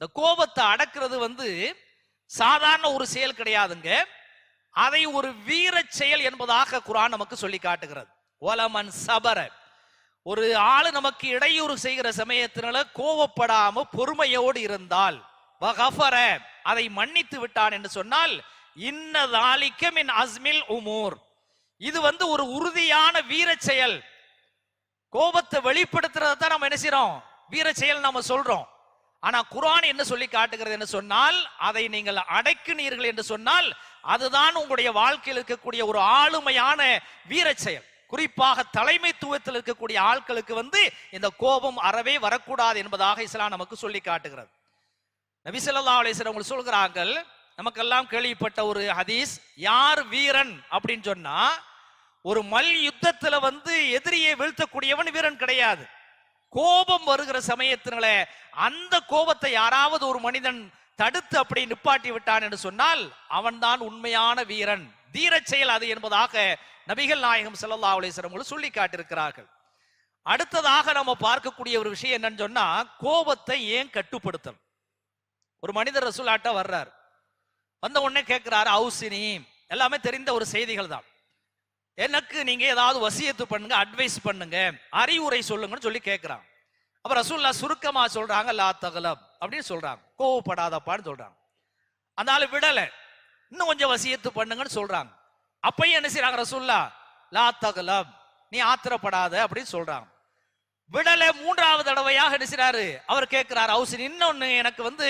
இந்த கோபத்தை அடக்கிறது வந்து சாதாரண ஒரு செயல் கிடையாதுங்க. அதை ஒரு வீர செயல் என்பதாக குரான் நமக்கு சொல்லி காட்டுகிறது. ஒலமன் சபர. ஒரு ஆளு நமக்கு இடையூறு செய்கிற சமயத்தினால கோவப்படாம பொறுமையோடு இருந்தால் வகஃபர அதை மன்னித்து விட்டான் என்று சொன்னால் இன்னதாலிக்க மின் அஸ்மில் உமூர். இது வந்து ஒரு உறுதியான வீர செயல். கோபத்தை வெளிப்படுத்துறதை தான் நம்ம என்ன செய்றோம்? வீர செயல் நம்ம சொல்றோம். ஆனா குரான் என்ன சொல்லி காட்டுகிறது என்று சொன்னால் அதை நீங்கள் அடைக்கினீர்கள் என்று சொன்னால் அதுதான் உங்களுடைய வாழ்க்கையில் இருக்கக்கூடிய ஒரு ஆளுமையான வீர செயல் குறிப்பாக தலைமைத்துவத்தில் இருக்கக்கூடிய ஆட்களுக்கு வந்து இந்த கோபம் அறவே வரக்கூடாது என்பதாக இஸ்லாம் நமக்கு சொல்லி காட்டுகிறது. நபிசல்லா அலிஸ்லாம் அவங்க சொல்கிறார்கள் நமக்கெல்லாம் கேள்விப்பட்ட ஒரு ஹதீஸ் யார் வீரன்? அப்படின்னு சொன்னா ஒரு மல் யுத்தத்துல வந்து எதிரியை வீழ்த்தக்கூடியவன் வீரன் கிடையாது. கோபம் வருகிற சமயத்தினால அந்த கோபத்தை யாராவது ஒரு மனிதன் தடுத்து அப்படி நிப்பாட்டி விட்டான் என்று சொன்னால் அவன்தான் உண்மையான வீரன். தீர செயல் அது என்பதாக நபிகள் நாயகம் செல்லல்லா அலைஹி சொல்லி காட்டியிருக்கிறார்கள். அடுத்ததாக நம்ம பார்க்கக்கூடிய ஒரு விஷயம் என்னன்னு சொன்னா கோபத்தை ஏன் கட்டுப்படுத்தணும்? ஒரு மனிதர் ரசூலாட்ட வர்றார். வந்த உடனே கேட்கிறாரு அவுசினி. எல்லாமே தெரிந்த ஒரு செய்திகள் தான். எனக்கு நீங்க ஏதாவது வசியத்து பண்ணுங்க அட்வைஸ் பண்ணுங்க அறிவுரை சொல்லுங்கன்னு சொல்லி கேட்கிறான் அப்ப ரசூல்லா சுருக்கமா சொல்றாங்க லா தகலம் அப்படின்னு சொல்றாங்க. கோவப்படாதப்பான்னு சொல்றாங்க. அதனால விடல. இன்னும் கொஞ்சம் வசியத்து பண்ணுங்கன்னு சொல்றாங்க. அப்பயும் என்ன செய்யறாங்க ரசூல்லா லா தகலம் நீ ஆத்திரப்படாத அப்படின்னு சொல்றாங்க. விடல மூன்றாவது தடவையாக என்ன செய்றாரு அவர் கேட்கிறாரு ஹவுசின் இன்னொன்னு எனக்கு வந்து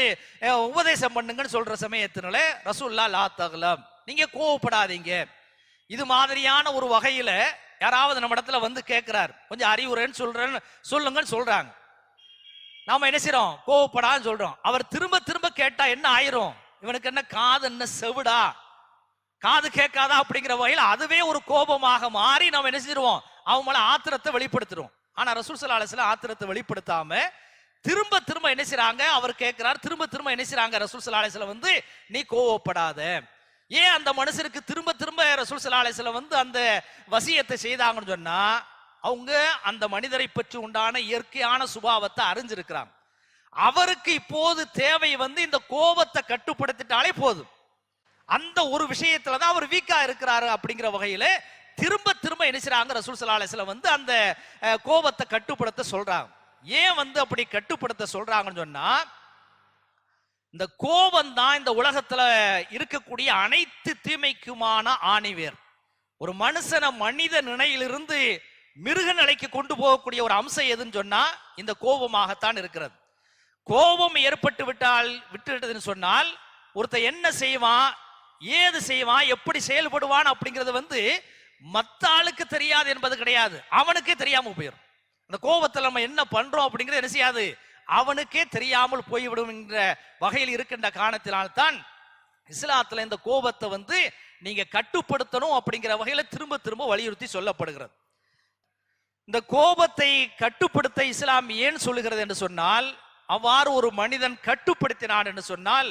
உபதேசம் பண்ணுங்கன்னு சொல்ற சமயத்தினால ரசூல்லா லா தகலம் நீங்க கோவப்படாதீங்க. இது மாதிரியான ஒரு வகையில யாராவது நம்ம இடத்துல வந்து கேட்கிறார் கொஞ்சம் அறிவுரைன்னு சொல்றேன்னு சொல்லுங்கன்னு சொல்றாங்க. நாம என்ன செய்யறோம் கோவப்படான்னு சொல்றோம். அவர் திரும்ப திரும்ப கேட்டா என்ன ஆயிரும்? இவனுக்கு என்ன காது என்ன செவிடா? காது கேட்காதா அப்படிங்கிற வகையில் அதுவே ஒரு கோபமாக மாறி நம்ம என்ன செய்வோம்? அவன் மேல ஆத்திரத்தை வெளிப்படுத்துறோம் ஆனா ரசூல் ஸல்லல்லாஹு ஆத்திரத்தை வெளிப்படுத்தாம திரும்ப திரும்ப என்ன செய்றாங்க? அவர் கேட்கிறார் திரும்ப திரும்ப என்ன செய்றாங்க? ரசூல் ஸல்லல்லாஹு வந்து நீ கோவப்படாத. ஏன் அந்த மனுஷனுக்கு திரும்ப திரும்ப ரசூல் வந்து அந்த வசியத்தை செய்தாங்கன்னு சொன்னா அவங்க அந்த மனிதரை பற்றி உண்டான இயற்கையான சுபாவத்தை அறிஞ்சிருக்கிறாங்க. அவருக்கு இப்போது தேவை வந்து இந்த கோபத்தை கட்டுப்படுத்திட்டாலே போதும். அந்த ஒரு விஷயத்துல தான் அவர் வீக்கா இருக்கிறாரு அப்படிங்கிற வகையில திரும்ப திரும்ப என்ன ரசூல் ஸல்லல்லாஹு வந்து அந்த கோபத்தை கட்டுப்படுத்த சொல்றாங்க. ஏன் வந்து அப்படி கட்டுப்படுத்த சொல்றாங்கன்னு சொன்னா இந்த கோபம் தான் இந்த உலகத்துல இருக்கக்கூடிய அனைத்து தீமைக்குமான ஆணிவேர். ஒரு மனுஷனை மனித நிலையிலிருந்து மிருக நிலைக்கு கொண்டு போகக்கூடிய ஒரு அம்சம் எதுன்னு சொன்னா இந்த கோபமாகத்தான் இருக்கிறது. கோபம் ஏற்பட்டு விட்டால் விட்டுவிட்டதுன்னு சொன்னால் ஒருத்தன் என்ன செய்வான் ஏது செய்வான் எப்படி செயல்படுவான் அப்படிங்கிறது வந்து மத்த ஆளுக்கு தெரியாது என்பது கிடையாது. அவனுக்கே தெரியாம போயிடும் அந்த கோபத்துல நம்ம என்ன பண்றோம் அப்படிங்கிறது என்ன செய்யாது? அவனுக்கே தெரியாமல் போய்விடும் என்ற வகையில் இருக்கின்ற காரணத்தினால்தான் இஸ்லாத்துல இந்த கோபத்தை வந்து நீங்க கட்டுப்படுத்தணும் அப்படிங்கிற வகையில திரும்ப திரும்ப வலியுறுத்தி சொல்லப்படுகிறது. இந்த கோபத்தை கட்டுப்படுத்த இஸ்லாம் ஏன் சொல்லுகிறது என்று சொன்னால் அவ்வாறு ஒரு மனிதன் கட்டுப்படுத்தினான் என்று சொன்னால்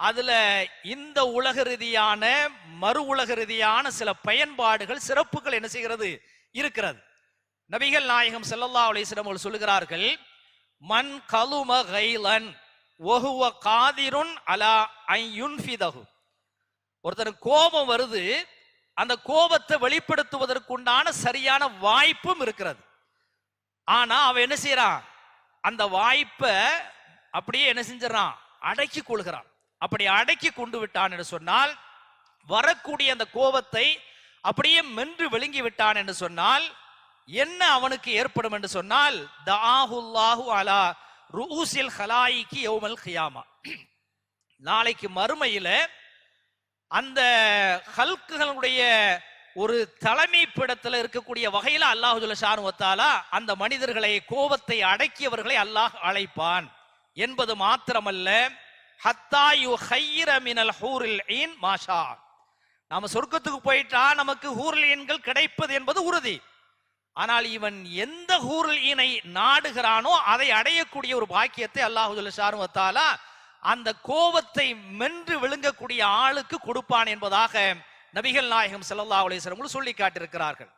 அதுல இந்த உலக ரீதியான மறு உலக ரீதியான சில பயன்பாடுகள் சிறப்புகள் என்ன செய்கிறது? இருக்கிறது. நபிகள் நாயகம் செல்லல்லா அலிஸ்லம் சொல்லுகிறார்கள் மன் கலும கைலன் ஒகுவ காதிருன் அலா ஐ யுன்ஃபிதஹு ஒருத்தனுக்கு கோபம் வருது அந்த கோபத்தை வெளிப்படுத்துவதற்குண்டான சரியான வாய்ப்பும் இருக்கிறது. ஆனா அவன் என்ன செய்யறான் அந்த வாய்ப்பை அப்படியே என்ன செஞ்சிடறான்? அடக்கி கொள்கிறான். அப்படி அடக்கி கொண்டு விட்டான் என்று சொன்னால் வரக்கூடிய அந்த கோபத்தை அப்படியே மென்று விழுங்கி விட்டான் என்று சொன்னால் என்ன அவனுக்கு ஏற்படும் என்று சொன்னால் தாஹுல்லாஹு அலா ரூசில் ஹலாயிக்கு யௌமல் கியாமா நாளைக்கு மறுமையில அந்த ஹல்குகளுடைய ஒரு தலைமை பிடத்துல இருக்கக்கூடிய வகையில அல்லாஹு ஜல்ல அந்த மனிதர்களை கோபத்தை அடக்கியவர்களை அல்லாஹ் அழைப்பான். என்பது மாத்திரமல்ல ஹத்தாயு ஹையிர ஹைர மினல் ஹூரில் ஈன் மாஷா. நாம சொர்க்கத்துக்கு போயிட்டா நமக்கு ஹூரில் ஈன்கள் கிடைப்பது என்பது உறுதி. ஆனால் இவன் எந்த ஹூரில் இனை நாடுகிறானோ அதை அடையக்கூடிய ஒரு பாக்கியத்தை அல்லாஹு ஜல்ல அந்த கோபத்தை மென்று விழுங்கக்கூடிய ஆளுக்கு கொடுப்பான் என்பதாக நபிகள் நாயகம் செல்லல்லா அலைஹி சொல்லி காட்டியிருக்கிறார்கள்.